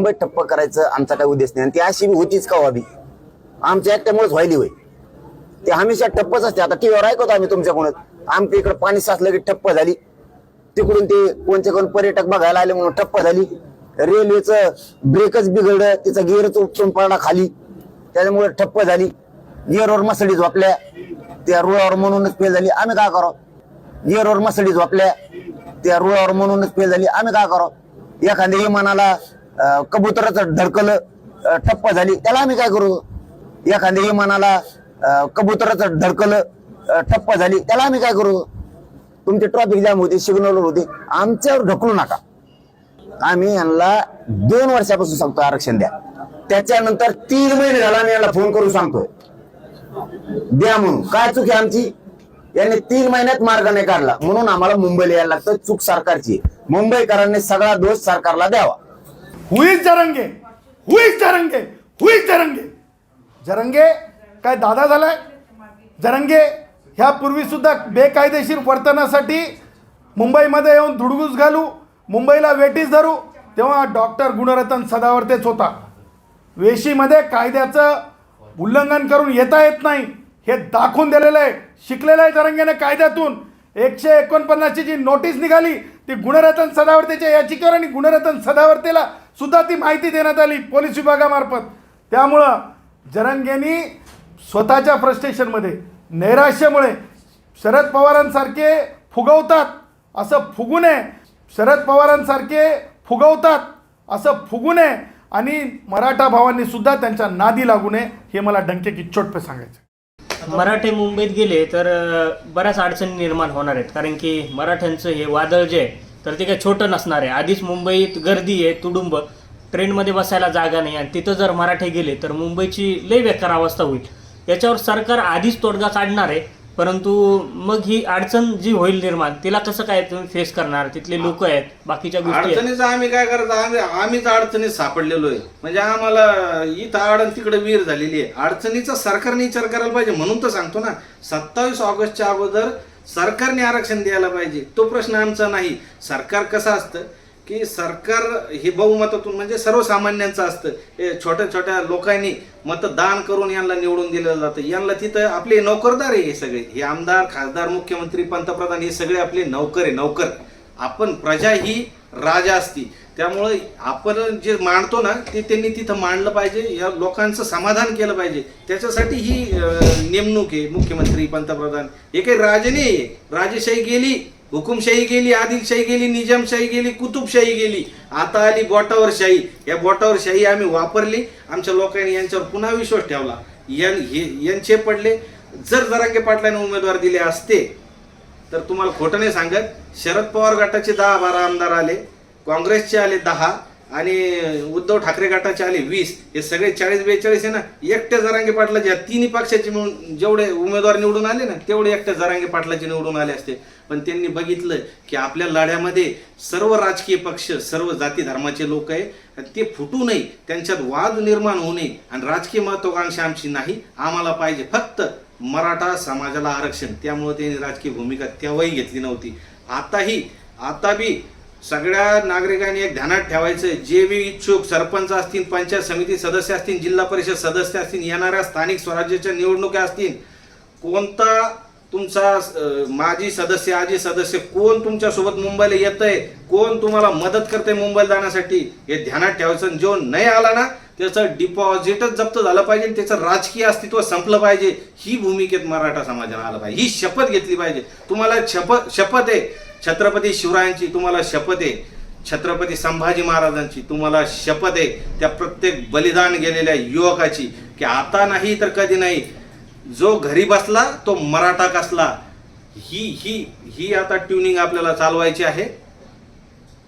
मुंबईत ठप्प करायचं आमचा काही उद्देश नाही. आणि ती अशी होतीच का व्हावी आमच्या एकट्यामुळेच व्हायली होय. ते हमेशा ठप्पच असते. आता टीव्हीवर ऐकतो आम्ही तुमच्याकडून. आमच्या इकडे पाणी साचलं की ठप्प झाली. तिकडून ते कोणते कोण पर्यटक बघायला आले म्हणून ठप्प झाली. रेल्वेचं ब्रेकच बिघडलं. तिचा गिअरच उपटून पडला खाली. त्याच्यामुळे ठप्प झाली. गिअरवर मसडी झोपल्या. त्या रुळावर म्हणूनच फेल झाली. आम्ही काय करावं? गिअरवर मसडी झोपल्या. त्या रुळावर म्हणूनच फेल झाली. आम्ही काय करावं? एखाद्या विमानाला कबुतराचं धडकलं ठप्प झाली. त्याला आम्ही काय करू? एखाद्या विमानाला कबुतराचं धडकलं ठप्प झाली. त्याला आम्ही काय करू? तुमचे ट्रॉफिक जाम होते सिग्नल होते. आमच्यावर ढकलू नका. आम्ही यांना दोन वर्षापासून सांगतो आरक्षण द्या. त्याच्यानंतर तीन महिने झाला आम्ही यांना फोन करून सांगतोय. द्या म्हणून. काय चूक आहे आमची? यांनी तीन महिन्यात मार्ग नाही काढला. म्हणून आम्हाला मुंबईला यायला लागतं चूक सरकारची. मुंबईकरांनी सगळा दोष सरकारला द्यावा. हुईच जरंगे हुईच जरंगे हुईच जरंगे. जरंगे काय दादा झालाय? जरंगे ह्यापूर्वी सुद्धा बेकायदेशीर वर्तनासाठी मुंबईमध्ये येऊन धुडगूस घालू मुंबईला वेटीस धरू तेव्हा डॉक्टर गुणरतन सदावर्तेच होता. वेशीमध्ये कायद्याचं उल्लंघन करून येता येत नाही हे दाखवून दिलेलं आहे. शिकलेलं आहे जरंगेने कायद्यातून. एकशे एकोणपन्नासची जी नोटीस निघाली ती गुणरतन सदावर्तेच्या याचिकेवर आणि गुणरतन सदावर्तेला सुद्धा ती माहिती देण्यात आली पोलीस विभागामार्फत. त्यामुळं जरंगेनी स्वतःच्या फ्रस्ट्रेशनमध्ये नैराश्यामुळे शरद पवारांसारखे फुगवतात असं फुगू नये. शरद पवारांसारखे फुगवतात असं फुगू नये. आणि मराठा भावांनी सुद्धा त्यांच्या नादी लागू नये हे मला डंके की पे सांगायचं. मराठे मुंबईत गेले तर बऱ्याच अडचणी निर्माण होणार आहेत. कारण की मराठ्यांचं हे वादळ जे आहे तर ते काही छोटं नसणार आहे. आधीच मुंबईत गर्दी आहे तुडुंब. ट्रेनमध्ये बसायला जागा नाही आणि तिथं जर मराठे गेले तर मुंबईची लई बेकार अवस्था होईल. याच्यावर सरकार आधीच तोडगा काढणार आहे परंतु मग ही अडचण जी होईल निर्माण तिला कसं काय तुम्ही फेस करणार? तिथले लोक आहेत बाकीच्या गोष्टी आहेत. अडचणीचं आम्ही काय करतो आम्ही आम्हीच अडचणीत सापडलेलो आहे. म्हणजे आम्हाला इथं आड आणि तिकडे वीर झालेली आहे. अडचणीचा सरकारने विचार करायला पाहिजे म्हणून तर सांगतो ना. सत्तावीस ऑगस्टच्या अगोदर सरकारने आरक्षण द्यायला पाहिजे. तो प्रश्न आमचा नाही. सरकार कसं असतं की सरकार हे बहुमतातून म्हणजे सर्वसामान्यांचं असतं. हे छोट्या छोट्या लोकांनी मतदान करून यांना निवडून दिलं जातं. यांना तिथं आपले नोकरदार आहे हे सगळे. हे आमदार खासदार मुख्यमंत्री पंतप्रधान हे सगळे आपले नौकर आहे नौकर. आपण प्रजा ही राजा असती त्यामुळं आपण जे मांडतो ना ते त्यांनी तिथं मांडलं पाहिजे या लोकांचं समाधान केलं पाहिजे. त्याच्यासाठी ही नेमणूक आहे मुख्यमंत्री पंतप्रधान. हे काही राजे नाही राजेशाही गेली हुकुमशाही गेली आदिलशाही गेली निजामशाही गेली कुतुबशाही गेली. आता आली बोटावर शाही. या बोटावर शाही आम्ही वापरली. आमच्या लोकांनी यांच्यावर पुन्हा विश्वास ठेवला. यांचे पडले. जर जरांगे पाटलांनी उमेदवार दिले असते तर तुम्हाला खोटं नाही सांगत. शरद पवार गटाचे दहा बारा आमदार आले. काँग्रेसचे आले दहा आणि उद्धव ठाकरे गटाचे आले वीस. हे सगळे चाळीस बेचाळीस आहे ना एकट्या जरांगे पाटलाचे या तिन्ही पक्षाचे मिळून जेवढे उमेदवार निवडून आले ना तेवढे एकट्या जरांगे पाटलाचे निवडून आले असते. पण त्यांनी बघितलं की आपल्या लढ्यामध्ये सर्व राजकीय पक्ष सर्व जाती धर्माचे लोक आहे. आणि ते फुटू नये. त्यांच्यात वाद निर्माण होऊ नये. आणि राजकीय महत्वाकांक्षा आमची नाही. आम्हाला पाहिजे फक्त मराठा समाजाला आरक्षण. त्यामुळे त्यांनी राजकीय भूमिका तेव्हाही घेतली नव्हती. आताही आता बी सगळ्या नागरिकांनी एक ध्यानात ठेवायचं जे बी इच्छुक सरपंच असतील पंचायत समिती सदस्य असतील जिल्हा परिषद सदस्य असतील येणाऱ्या स्थानिक स्वराज्याच्या निवडणुका असतील कोणता तुमचा माजी सदस्य आजी सदस्य कोण तुमच्यासोबत मुंबईला येत आहे कोण तुम्हाला मदत करते मुंबईला जाण्यासाठी हे ध्यानात ठेवायचं. जो नाही आला ना त्याचं डिपॉझिटच जप्त झालं पाहिजे आणि त्याचं राजकीय अस्तित्व संपलं पाहिजे. ही भूमिकेत मराठा समाजाला आलं पाहिजे. ही शपथ घेतली पाहिजे. तुम्हाला शपथ शपथ आहे. छत्रपती शिवरायांची तुम्हाला शपथ आहे. छत्रपती संभाजी महाराजांची तुम्हाला शपथ आहे. त्या प्रत्येक बलिदान गेलेल्या युवकाची. की आता नाही तर कधी नाही. जो घरी बसला तो मराठा कसला? ही ही ही आता ट्युनिंग आपल्याला चालवायची आहे.